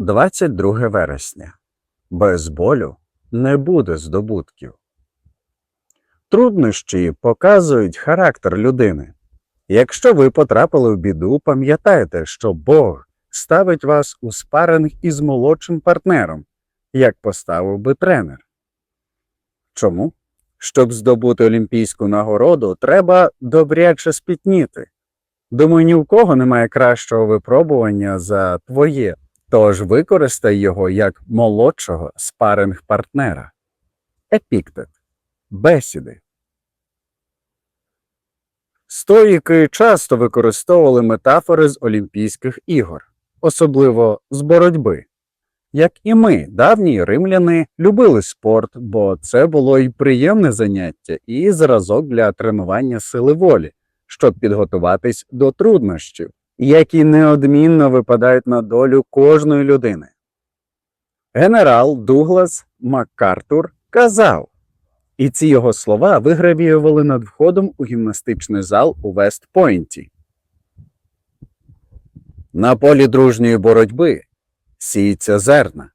22 вересня. Без болю не буде здобутків. Труднощі показують характер людини. Якщо ви потрапили в біду, пам'ятайте, що Бог ставить вас у спаринг із молодшим партнером, як поставив би тренер. Чому? Щоб здобути олімпійську нагороду, треба добряче спітніти. Думаю, ні в кого немає кращого випробування за твоє, тож використай його як молодшого спаринг партнера. Епіктет. Бесіди. Стоїки часто використовували метафори з Олімпійських ігор, особливо з боротьби. Як і ми, давні римляни любили спорт, бо це було і приємне заняття, і зразок для тренування сили волі, щоб підготуватись до труднощів, які неодмінно випадають на долю кожної людини. Генерал Дуглас Маккартур казав, і ці його слова вигравіювали над входом у гімнастичний зал у Вестпойнті. На полі дружньої боротьби сіються зерна,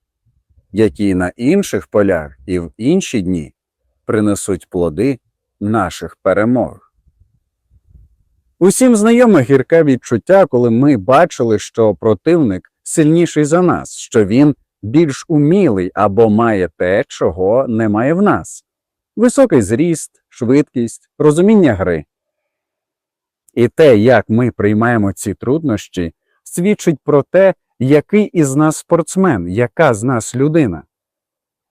які на інших полях і в інші дні принесуть плоди наших перемог. Усім знайоме гірке відчуття, коли ми бачили, що противник сильніший за нас, що він більш умілий або має те, чого немає в нас високий зріст, швидкість, розуміння гри. І те, як ми приймаємо ці труднощі, свідчить про те, який із нас спортсмен, яка з нас людина.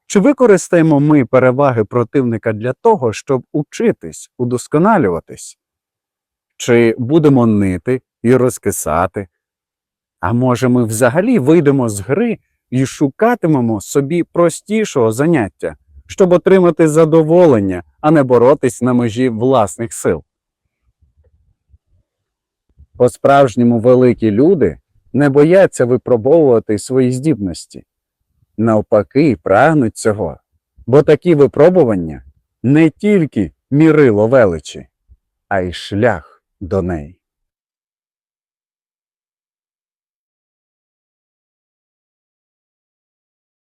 Чи використаємо ми переваги противника для того, щоб учитись, удосконалюватись? Чи будемо нити і розкисати? А може, ми взагалі вийдемо з гри і шукатимемо собі простішого заняття, щоб отримати задоволення, а не боротись на межі власних сил? По-справжньому великі люди не бояться випробовувати свої здібності. Навпаки, прагнуть цього, бо такі випробування не тільки мірило величі, а й шлях до неї.